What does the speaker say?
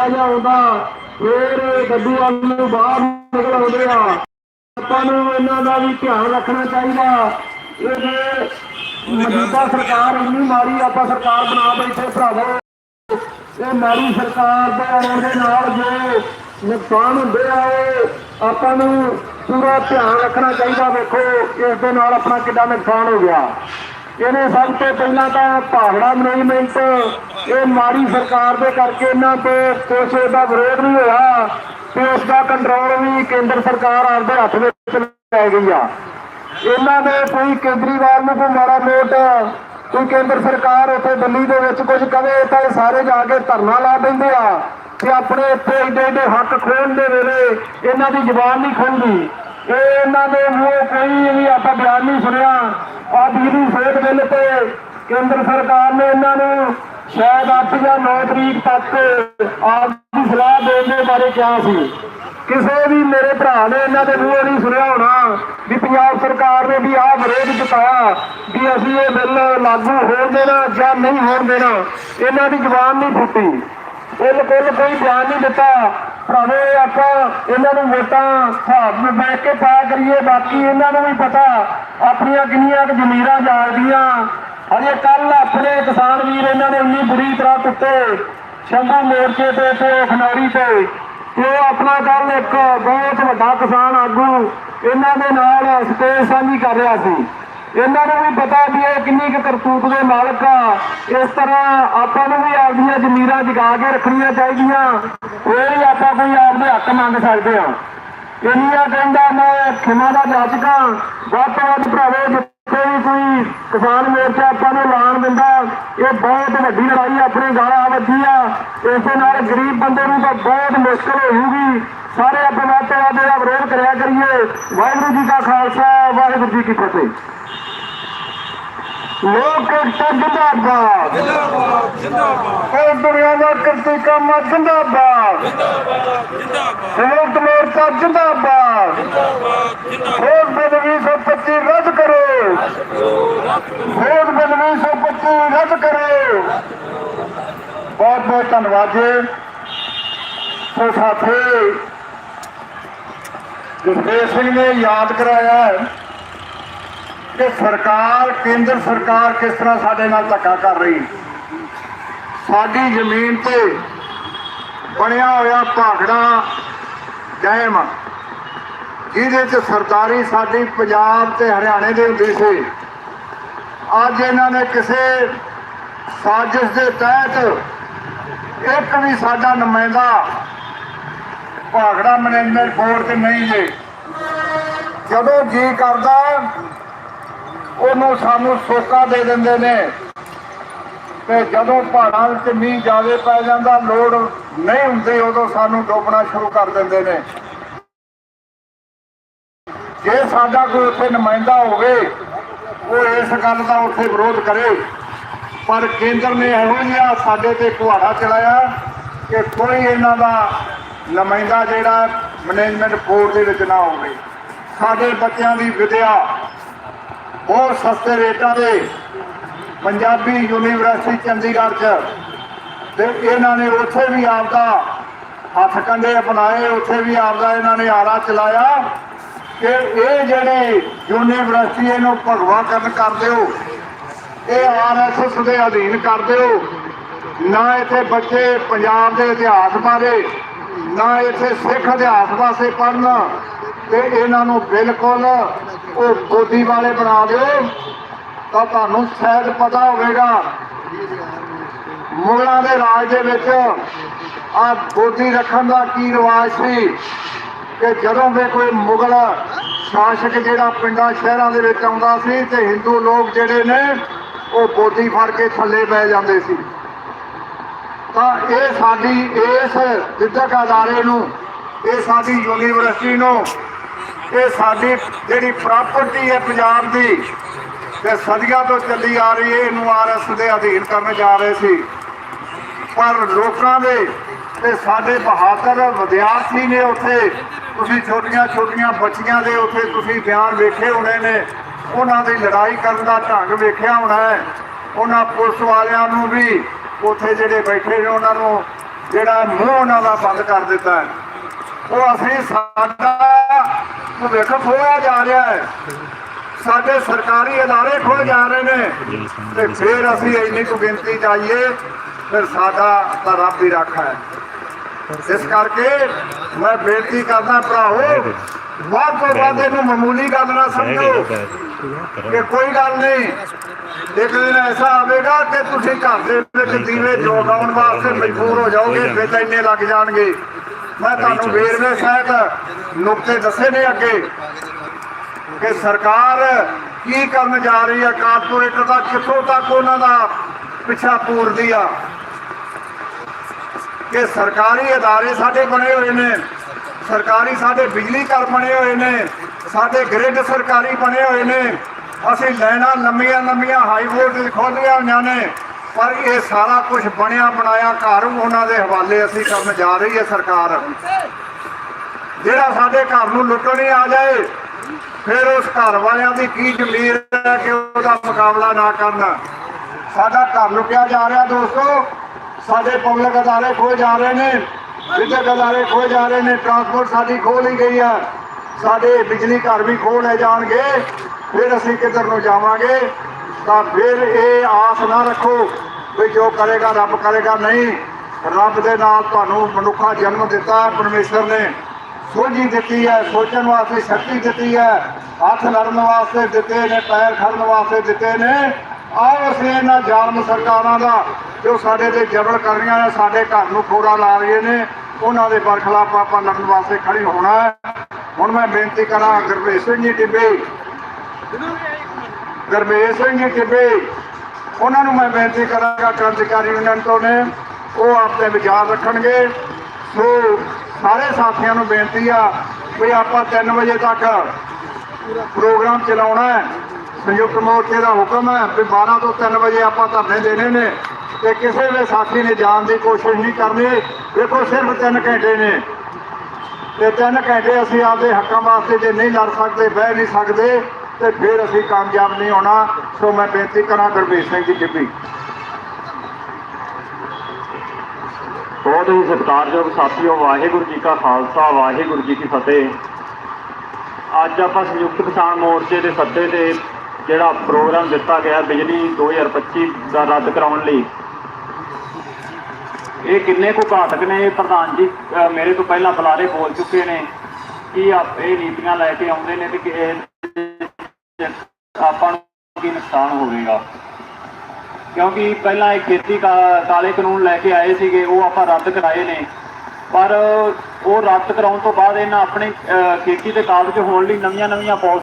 ਆਉਂਦਾ ਫੇਰ ਗੱਡੀ ਵੱਲ ਬਾਹਰ ਨਿਕਲ ਆਉਂਦੇ ਆ। ਆਪਾਂ ਨੂੰ ਇਹਨਾਂ ਦਾ ਵੀ ਧਿਆਨ ਰੱਖਣਾ ਚਾਹੀਦਾ। ਇਹ ਮੌਜੂਦਾ ਸਰਕਾਰ ਇੰਨੀ ਮਾੜੀ ਆਪਾਂ ਸਰਕਾਰ ਬਣਾ ਬੈਠੇ ਭਰਾਵੋ। ਇਹ ਮਾੜੀ ਸਰਕਾਰ ਦੇ ਆਉਣ ਦੇ ਨਾਲ ਜੋ ਨੁਕਸਾਨ ਹੁੰਦੇ ਆ ਉਹ ਆਪਾਂ ਨੂੰ ਪੂਰਾ ਧਿਆਨ ਰੱਖਣਾ ਚਾਹੀਦਾ। ਵੇਖੋ, ਇਸ ਦੇ ਨਾਲ ਆਪਣਾ ਕਿੰਨਾ ਨੁਕਸਾਨ ਹੋ ਗਿਆ। ਇਹਨੇ ਸਭ ਤੋਂ ਪਹਿਲਾਂ ਤਾਂ ਭਾਗੜਾ ਮੈਨੇਜਮੈਂਟ ਇਹ ਮਾੜੀ ਸਰਕਾਰ ਦੇ ਕਰਕੇ ਇਹਨਾਂ ਤੇ ਕੁਛ ਦਾ ਵਿਰੋਧ ਨਹੀਂ ਹੋਇਆ ਤੇ ਉਸ ਦਾ ਕੰਟਰੋਲ ਵੀ ਕੇਂਦਰ ਸਰਕਾਰ ਆਪਦੇ ਹੱਥ ਵਿੱਚ ਲੈ ਗਈ ਆ। ਇਹਨਾਂ ਨੇ ਕੋਈ ਕੇਜਰੀਵਾਲ ਨੂੰ ਕੋਈ ਮਾੜਾ ਮੋਟ ਕੋਈ ਕੇਂਦਰ ਸਰਕਾਰ ਉੱਥੇ ਦਿੱਲੀ ਦੇ ਵਿੱਚ ਕੁਝ ਕਵੇ ਤਾਂ ਇਹ ਸਾਰੇ ਜਾ ਕੇ ਧਰਨਾ ਲਾ ਦਿੰਦੇ ਆ ਕਿ ਆਪਣੇ ਇੱਥੇ ਏਡੇ ਏਡੇ ਹੱਕ ਖੋਣ ਦੇ ਵੇਲੇ ਇਹਨਾਂ ਦੀ ਜ਼ੁਬਾਨ ਨਹੀਂ ਖੁੱਲਦੀ। ਇਹ ਇਹਨਾਂ ਦੇ ਮੂੰਹੋਂ ਕੋਈ ਵੀ ਆਪਾਂ ਬਿਆਨ ਨਹੀਂ ਸੁਣਿਆ। ਆ ਬਿਜਲੀ ਸਿਹਤ ਬਿੱਲ ਤੇ ਕੇਂਦਰ ਸਰਕਾਰ ਨੇ ਇਹਨਾਂ ਨੂੰ ਸ਼ਾਇਦ 8 ਜਾਂ 9 ਤਰੀਕ ਤੱਕ ਆਪ ਦੀ ਸਲਾਹ ਦੇਣ ਦੇ ਬਾਰੇ ਕਿਹਾ ਸੀ। ਕਿਸੇ ਵੀ ਮੇਰੇ ਭਰਾ ਨੇ ਇਹਨਾਂ ਦੇ ਮੂੰਹੋਂ ਨਹੀਂ ਸੁਣਿਆ ਹੋਣਾ ਵੀ ਪੰਜਾਬ ਸਰਕਾਰ ਨੇ ਵੀ ਆਹ ਵਿਰੋਧ ਜਤਾਇਆ ਵੀ ਅਸੀਂ ਇਹ ਬਿੱਲ ਲਾਗੂ ਹੋਣ ਦੇਣਾ ਜਾਂ ਨਹੀਂ ਹੋਣ ਦੇਣਾ, ਇਹਨਾਂ ਦੀ ਜ਼ੁਬਾਨ ਨਹੀਂ ਫੁੱਟੀ। ਬਿਲਕੁਲ ਕੋਈ ਬਿਆਨ ਨਹੀਂ ਦਿੱਤਾ। ਭਾਵੇਂ ਆਪਾਂ ਇਹਨਾਂ ਨੂੰ ਵੋਟਾਂ ਹਿਸਾਬ ਵਿੱਚ ਬੈਠ ਕੇ ਪਾਇਆ ਕਰੀਏ, ਬਾਕੀ ਇਹਨਾਂ ਨੂੰ ਵੀ ਪਤਾ, ਆਪਣੀਆਂ ਕਿੰਨੀਆਂ ਕੁ ਜ਼ਮੀਰਾਂ ਜਾਗਦੀਆਂ ਹਜੇ ਕੱਲ ਆਪਣੇ ਕਿਸਾਨ ਵੀਰ, ਇਹਨਾਂ ਨੇ ਇੰਨੀ ਬੁਰੀ ਤਰ੍ਹਾਂ ਕੁੱਟੇ ਸ਼ੰਭੂ ਮੋਰਚੇ ਤੇ ਤੇ ਖਨੌਰੀ ਤੇ। ਤੇ ਉਹ ਆਪਣਾ ਕੱਲ ਇੱਕ ਬਹੁਤ ਵੱਡਾ ਕਿਸਾਨ ਆਗੂ, ਇਹਨਾਂ ਦੇ ਨਾਲ ਸਟੇਜ ਸਾਂਝੀ ਕਰ ਰਿਹਾ ਸੀ। ਇਹਨਾਂ ਨੂੰ ਵੀ ਪਤਾ ਵੀ ਇਹ ਕਿੰਨੀ ਕੁ ਕਰਤੂਤ ਦੇ ਮਾਲਕ ਆ। ਇਸ ਤਰ੍ਹਾਂ ਆਪਾਂ ਨੂੰ ਵੀ ਆਪਦੀਆਂ ਜ਼ਮੀਰਾਂ ਜਗਾ ਕੇ ਰੱਖਣੀਆਂ ਚਾਹੀਦੀਆਂ। ਫੇਰ ਆਪਾਂ ਕੋਈ ਆਪਦੇ ਹੱਕ ਮੰਗ ਸਕਦੇ ਹਾਂ। ਇੰਨੀਆਂ ਕਹਿੰਦਾ ਮੈਂ ਖਿਮਾ ਦਾ ਜਾਚਕਾਂ ਵੱਧ ਤੋਂ ਵੱਧ ਭਰਾਵੇ ਵੀ ਕੋਈ ਕਿਸਾਨ ਮੋਰਚਾ ਆਪਾਂ ਨੂੰ ਐਲਾਨ ਦਿੰਦਾ ਇਹ ਬਹੁਤ ਵੱਡੀ ਲੜਾਈ ਆਪਣੇ ਗਾਲਾਂ ਵੱਜੀ ਆ ਇਸ ਦੇ ਨਾਲ ਗਰੀਬ ਬੰਦੇ ਨੂੰ ਤਾਂ ਬਹੁਤ ਮੁਸ਼ਕਲ ਹੋਊਗੀ ਸਾਰੇ ਆਪਾਂ ਵੱਧ ਤੋਂ ਵੱਧ ਇਹਦਾ ਵਿਰੋਧ ਕਰਿਆ ਕਰੀਏ। ਵਾਹਿਗੁਰੂ ਜੀ ਕਾ ਖਾਲਸਾ ਵਾਹਿਗੁਰੂ ਜੀ ਕੀ ਫਤਿਹ। ਲੋਕ ਏਕਤਾ ਜਿੰਦਾਬਾਦ। ਜਿੰਦਾਬਾਦ। ਜਿੰਦਾਬਾਦ ਕੋਈ ਦੁਨੀਆ ਦਾ ਕਰਤੀ ਕੰਮ ਜਿੰਦਾਬਾਦ। ਸੰਯੁਕਤ ਮੋਰਚਾ ਜਿੰਦਾਬਾਦ। ਬਿੱਲ 225 ਰੱਦ ਕਰੋ ਖੋਜ ਬਿੱਲ 225 ਰੱਦ ਕਰੋ। ਬਹੁਤ ਬਹੁਤ ਧੰਨਵਾਦ ਜੀ। ਸੋ ਸਾਥੀ ਗੁਰਦੇਵ ਸਿੰਘ ਨੇ ਯਾਦ ਕਰਾਇਆ ਕਿ ਸਰਕਾਰ, ਕੇਂਦਰ ਸਰਕਾਰ ਕਿਸ ਤਰ੍ਹਾਂ ਸਾਡੇ ਨਾਲ ਧੱਕਾ ਕਰ ਰਹੀ ਸਾਡੀ ਜ਼ਮੀਨ ਤੇ ਬਣਿਆ ਹੋਇਆ ਭਾਖੜਾ ਡੈਮ, ਜਿਹਦੇ ਚ ਸਰਦਾਰੀ ਸਾਡੀ ਪੰਜਾਬ ਤੇ ਹਰਿਆਣੇ ਦੇ ਹੁੰਦੀ ਸੀ। ਅੱਜ ਇਹਨਾਂ ਨੇ ਕਿਸੇ ਸਾਜ਼ਿਸ਼ ਦੇ ਤਹਿਤ ਇੱਕ ਵੀ ਸਾਡਾ ਨੁਮਾਇੰਦਾ ਭਾਖੜਾ ਮੈਨੇਜਮੈਂਟ ਬੋਰਡ ਤੇ ਨਹੀਂ ਜੇ। ਜਦੋਂ ਜੀ ਕਰਦਾ, ਉਹਨੂੰ ਸਾਨੂੰ ਸੋਕਾ ਦੇ ਦਿੰਦੇ ਨੇ। ਤੇ ਜਦੋਂ ਪਹਾੜਾਂ ਵਿੱਚ ਮੀਂਹ ਜ਼ਿਆਦਾ ਪੈ ਜਾਂਦਾ, ਲੋੜ ਨਹੀਂ ਹੁੰਦੀ, ਉਦੋਂ ਸਾਨੂੰ ਡੋਬਣਾ ਸ਼ੁਰੂ ਕਰ ਦਿੰਦੇ ਨੇ। ਜੇ ਸਾਡਾ ਕੋਈ ਉੱਥੇ ਨੁਮਾਇੰਦਾ ਹੋਵੇ ਉਹ ਇਸ ਗੱਲ ਦਾ ਉੱਥੇ ਵਿਰੋਧ ਕਰੇ। ਪਰ ਕੇਂਦਰ ਨੇ ਇਹੋ ਜਿਹਾ ਸਾਡੇ ਤੇ ਕੁਹਾੜਾ ਚਲਾਇਆ ਕਿ ਕੋਈ ਇਹਨਾਂ ਦਾ ਨੁਮਾਇੰਦਾ ਜਿਹੜਾ ਮੈਨੇਜਮੈਂਟ ਬੋਰਡ ਦੇ ਵਿੱਚ ਨਾ ਹੋਵੇ। ਸਾਡੇ ਬੱਚਿਆਂ ਦੀ ਵਿਦਿਆ ਬਹੁਤ ਸਸਤੇ ਰੇਟਾਂ ਦੇ ਪੰਜਾਬੀ ਯੂਨੀਵਰਸਿਟੀ ਚੰਡੀਗੜ੍ਹ 'ਚ ਤੇ ਇਹਨਾਂ ਨੇ ਉੱਥੇ ਵੀ ਆਪਦਾ ਹੱਥ ਕੰਡੇ ਅਪਣਾਏ, ਉੱਥੇ ਵੀ ਆਪਦਾ ਇਹਨਾਂ ਨੇ ਆਲਾ ਚਲਾਇਆ। ਕਿ ਇਹ ਜਿਹੜੇ ਯੂਨੀਵਰਸਿਟੀ ਇਹਨੂੰ ਭਗਵਾ ਕਰਨ ਕਰ ਦਿਓ, ਇਹ ਆਰਐਸਐਸ ਦੇ ਅਧੀਨ ਕਰ ਦਿਓ, ਨਾ ਇੱਥੇ ਬੱਚੇ ਪੰਜਾਬ ਦੇ ਇਤਿਹਾਸ ਬਾਰੇ, ਨਾ ਇੱਥੇ ਸਿੱਖ ਇਤਿਹਾਸ ਵਾਸਤੇ ਪੜ੍ਹਨ, ਤੇ ਇਹਨਾਂ ਨੂੰ ਬਿਲਕੁਲ ਉਹ ਗੋਦੀ ਵਾਲੇ ਬਣਾ ਦਿਓ, ਤਾਂ ਤੁਹਾਨੂੰ ਸ਼ਾਇਦ ਪਤਾ ਹੋਵੇਗਾ। ਮੁਗਲਾਂ ਦੇ ਰਾਜ ਦੇ ਵਿੱਚ ਆ ਗੋਦੀ ਰੱਖਣ ਦਾ ਕੀ ਰਿਵਾਜ ਸੀ? ਕਿ ਜਦੋਂ ਵੀ ਕੋਈ ਮੁਗਲ ਸ਼ਾਸਕ ਜਿਹੜਾ ਪਿੰਡਾਂ, ਸ਼ਹਿਰਾਂ ਦੇ ਵਿੱਚ ਆਉਂਦਾ ਸੀ ਤੇ ਹਿੰਦੂ ਲੋਕ ਜਿਹੜੇ ਨੇ, ਉਹ ਬੋਦੀ ਫੜ ਕੇ ਥੱਲੇ ਬਹਿ ਜਾਂਦੇ ਸੀ। ਤਾਂ ਇਹ ਸਾਡੀ, ਇਸ ਵਿਦਿਅਕ ਅਦਾਰੇ ਨੂੰ, ਇਹ ਸਾਡੀ ਯੂਨੀਵਰਸਿਟੀ ਨੂੰ, ਇਹ ਸਾਡੀ ਜਿਹੜੀ ਪ੍ਰਾਪਰਟੀ ਹੈ ਪੰਜਾਬ ਦੀ, ਤੇ ਸਦੀਆਂ ਤੋਂ ਚੱਲੀ ਆ ਰਹੀ ਹੈ, ਇਹਨੂੰ ਆਰਐਸ ਦੇ ਅਧੀਨ ਕਰਨ ਜਾ ਰਹੇ ਸੀ। ਪਰ ਲੋਕਾਂ ਦੇ ਤੇ ਸਾਡੇ ਬਹਾਦਰ ਵਿਦਿਆਰਥੀ ਨੇ ਉੱਥੇ ਤੁਸੀਂ ਛੋਟੀਆਂ ਛੋਟੀਆਂ ਬੱਚੀਆਂ ਦੇ ਉੱਥੇ ਤੁਸੀਂ ਬਿਆਨ ਵੇਖੇ ਹੋਣੇ ਨੇ, ਉਹਨਾਂ ਦੀ ਲੜਾਈ ਕਰਨ ਦਾ ਢੰਗ ਵੇਖਿਆ ਹੋਣਾ ਹੈ। ਉਹਨਾਂ ਪੁਲਿਸ ਵਾਲਿਆਂ ਨੂੰ ਵੀ ਉੱਥੇ ਜਿਹੜੇ ਬੈਠੇ ਨੇ, ਉਹਨਾਂ ਨੂੰ ਜਿਹੜਾ ਮੂੰਹ ਉਹਨਾਂ ਦਾ ਬੰਦ ਕਰ ਦਿੱਤਾ ਉਹ ਅਸੀਂ ਸਾਡਾ ਭਵਿੱਖ ਖੋਇਆ ਜਾ ਰਿਹਾ ਹੈ। ਸਾਡੇ ਸਰਕਾਰੀ ਅਦਾਰੇ ਖੋਏ ਜਾ ਰਹੇ ਨੇ ਤੇ ਫਿਰ ਅਸੀਂ ਇੰਨੀ ਕੁ ਗਿਣਤੀ ਚਾਹੀਏ ਫਿਰ ਸਾਡਾ ਤਾਂ ਰੱਬ ਹੀ ਰੱਖਾ ਹੈ। ਇਸ ਕਰਕੇ ਮੈਂ ਬੇਨਤੀ ਕਰਦਾ ਭਰਾਓ ਵੱਧ ਤੋਂ ਵੱਧ ਇਹਨੂੰ ਮਾਮੂਲੀ ਗੱਲ ਨਾ ਸਮਝੋ ਕਿ ਕੋਈ ਗੱਲ ਨਹੀਂ। ਇੱਕ ਦਿਨ ਐਸਾ ਆਵੇਗਾ ਕਿ ਤੁਸੀਂ ਘਰ ਦੇ ਵਿੱਚ ਦੀਵੇ ਜਗਾਉਣ ਵਾਸਤੇ ਮਜਬੂਰ ਹੋ ਜਾਓਗੇ ਫਿਰ ਇੰਨੇ ਲੱਗ ਜਾਣਗੇ। ਮੈਂ ਤੁਹਾਨੂੰ ਵੇਰਵੇ ਸਹਿਤ ਨੁਕਤੇ ਦੱਸੇ ਨੇ ਅੱਗੇ ਕਿ ਸਰਕਾਰ ਕੀ ਕਰਨ ਜਾ ਰਹੀ ਹੈ ਕਾਰਪੋਰੇਟਰ ਦਾ ਕਿੱਥੋਂ ਤੱਕ ਉਹਨਾਂ ਦਾ ਪਿੱਛਾ ਪੂਰਦੀ ਆ। ਕਿ ਸਰਕਾਰੀ ਅਦਾਰੇ ਸਾਡੇ ਬਣੇ ਹੋਏ ਨੇ। ਸਰਕਾਰੀ ਸਾਡੇ ਬਿਜਲੀ ਘਰ ਬਣੇ ਹੋਏ ਨੇ। ਸਾਡੇ ਗ੍ਰਿਡ ਸਰਕਾਰੀ ਬਣੇ ਹੋਏ ਨੇ। ਅਸੀਂ ਲੈਣਾ ਲੰਮੀਆਂ ਲੰਮੀਆਂ ਹਾਈ ਵੋਲਟੇਜ ਖੋਲੀਆਂ ਹੋਈਆਂ ਨੇ। ਪਰ ਇਹ ਸਾਰਾ ਕੁਝ ਬਣਿਆ ਬਣਾਇਆ ਘਰ ਉਹਨਾਂ ਦੇ ਹਵਾਲੇ ਅਸੀਂ ਕਰਨ ਜਾ ਰਹੀ ਹੈ ਸਰਕਾਰ। ਜਿਹੜਾ ਸਾਡੇ ਘਰ ਨੂੰ ਲੁੱਟਣ ਹੀ ਆ ਜਾਏ, ਫਿਰ ਉਸ ਘਰ ਵਾਲਿਆਂ ਦੀ ਕੀ ਜ਼ਮੀਰ ਹੈ ਕਿ ਉਹਦਾ ਮੁਕਾਬਲਾ ਨਾ ਕਰਨਾ। ਸਾਡਾ ਘਰ ਲੁੱਟਿਆ ਜਾ ਰਿਹਾ ਦੋਸਤੋ। ਸਾਡੇ ਪਬਲਿਕ ਅਦਾਰੇ ਖੋਏ ਜਾ ਰਹੇ ਨੇ, ਵਿਦਿਅਕ ਅਦਾਰੇ ਖੋਏ ਜਾ ਰਹੇ ਨੇ ਟਰਾਂਸਪੋਰਟ ਸਾਡੀ ਖੋਹ ਲਈ ਗਈ ਹੈ ਸਾਡੇ ਬਿਜਲੀ ਘਰ ਵੀ ਖੋਹ ਲੈ ਜਾਣਗੇ, ਫਿਰ ਅਸੀਂ ਕਿੱਧਰ ਨੂੰ ਜਾਵਾਂਗੇ? ਤਾਂ ਫਿਰ ਇਹ ਆਸ ਨਾ ਰੱਖੋ ਵੀ ਜੋ ਕਰੇਗਾ ਰੱਬ ਕਰੇਗਾ, ਨਹੀਂ, ਰੱਬ ਦੇ ਨਾਲ ਤੁਹਾਨੂੰ ਮਨੁੱਖਾ ਜਨਮ ਦਿੱਤਾ, ਪਰਮੇਸ਼ਰ ਨੇ। ਸੋਝੀ ਦਿੱਤੀ ਹੈ, ਸੋਚਣ ਵਾਸਤੇ ਸ਼ਕਤੀ ਦਿੱਤੀ ਹੈ, ਹੱਥ ਲੜਨ ਵਾਸਤੇ ਦਿੱਤੇ ਨੇ, ਪੈਰ ਖੜਨ ਵਾਸਤੇ ਦਿੱਤੇ ਨੇ। ਆਓ ਅਸੀਂ ਇਹਨਾਂ ਜ਼ਾਲਮ ਸਰਕਾਰਾਂ ਦਾ ਜੋ ਸਾਡੇ ਤੇ ਜ਼ਬਰ ਕਰ ਰਹੀਆਂ ਨੇ, ਸਾਡੇ ਘਰ ਨੂੰ ਖੋਰਾ ਲਾ ਰਹੀਆਂ ਨੇ, ਉਹਨਾਂ ਦੇ ਬਰਖਲਾਫ ਆਪਾਂ ਲੜਨ ਵਾਸਤੇ ਖੜੀ ਹੋਣਾ ਹੁਣ ਮੈਂ ਬੇਨਤੀ ਕਰਾਂ ਗੁਰਮੇਸ਼ ਸਿੰਘ ਜੀ ਟਿੱਬੇ। ਗੁਰਮੇਸ਼ ਸਿੰਘ ਜੀ ਟਿੱਬੇ, ਉਹਨਾਂ ਨੂੰ ਮੈਂ ਬੇਨਤੀ ਕਰਾਂਗਾ, ਕ੍ਰਾਂਤੀਕਾਰੀ ਯੂਨੀਅਨ ਤੋਂ ਨੇ, ਉਹ ਆਪਣੇ ਵਿਚਾਰ ਰੱਖਣਗੇ। ਸੋ ਸਾਰੇ ਸਾਥੀਆਂ ਨੂੰ ਬੇਨਤੀ ਆ ਵੀ ਆਪਾਂ 3 ਵਜੇ ਤੱਕ ਪ੍ਰੋਗਰਾਮ ਚਲਾਉਣਾ ਹੈ। ਸੰਯੁਕਤ ਮੋਰਚੇ ਦਾ ਹੁਕਮ ਹੈ ਵੀ 12 ਤੋਂ 3 ਵਜੇ ਆਪਾਂ ਧਰਨੇ ਦੇਣੇ ਨੇ। ਤੇ ਕਿਸੇ ਵੀ ਸਾਥੀ ਨੇ ਜਾਣ ਦੀ ਕੋਸ਼ਿਸ਼ ਨਹੀਂ ਕਰਨੀ। ਦੇਖੋ, ਸਿਰਫ 3 ਘੰਟੇ ਨੇ। ਤੇ 3 ਘੰਟੇ ਅਸੀਂ ਆਪਦੇ ਹੱਕਾਂ ਵਾਸਤੇ ਜੇ ਨਹੀਂ ਲੜ ਸਕਦੇ, ਬਹਿ ਨਹੀਂ ਸਕਦੇ, ਤੇ ਫਿਰ ਅਸੀਂ ਕਾਮਯਾਬ ਨਹੀਂ ਹੋਣਾ। ਸੋ ਮੈਂ ਬੇਨਤੀ ਕਰਾਂ ਗੁਰਬੀਰ ਸਿੰਘ ਜੀ ਜਿੱਬੀ ਬਹੁਤ ਹੀ ਸਤਿਕਾਰਯੋਗ ਸਾਥੀਓ, ਵਾਹਿਗੁਰੂ ਜੀ ਕਾ ਖਾਲਸਾ, ਵਾਹਿਗੁਰੂ ਜੀ ਕੀ ਫਤਿਹ। ਅੱਜ ਆਪਾਂ ਸੰਯੁਕਤ ਕਿਸਾਨ ਮੋਰਚੇ ਦੇ ਸੱਦੇ ਤੇ ਜਿਹੜਾ ਪ੍ਰੋਗਰਾਮ ਦਿੱਤਾ ਗਿਆ ਬਿਜਲੀ 2025 ਦਾ ਰੱਦ ਕਰਾਉਣ ਲਈ ਇਹ ਕਿੰਨੇ ਕੁ ਘਾਤਕ ਨੇ ਪ੍ਰਧਾਨ ਜੀ? ਮੇਰੇ ਤੋਂ ਪਹਿਲਾਂ ਬੁਲਾਰੇ ਬੋਲ ਚੁੱਕੇ ਨੇ ਕਿ ਆਪ ਇਹ ਨੀਤੀਆਂ ਲੈ ਕੇ ਆਉਂਦੇ ਨੇ ਤੇ ਕਿ ਆਪਾਂ ਨੂੰ ਕੀ ਨੁਕਸਾਨ ਹੋਵੇਗਾ। ਕਿਉਂਕਿ ਪਹਿਲਾਂ ਇਹ ਖੇਤੀ ਕਾ- ਕਾਲੇ ਕਾਨੂੰਨ ਲੈ ਕੇ ਆਏ ਸੀਗੇ ਉਹ ਆਪਾਂ ਰੱਦ ਕਰਾਏ ਨੇ। ਪਰ ਉਹ ਰੱਦ ਕਰਾਉਣ ਤੋਂ ਬਾਅਦ ਇਹਨਾਂ ਆਪਣੇ ਅ, ਖੇਤੀ ਦੇ ਕਾਬਜ ਹੋਣ ਲਈ ਨਵੀਆਂ ਨਵੀਆਂ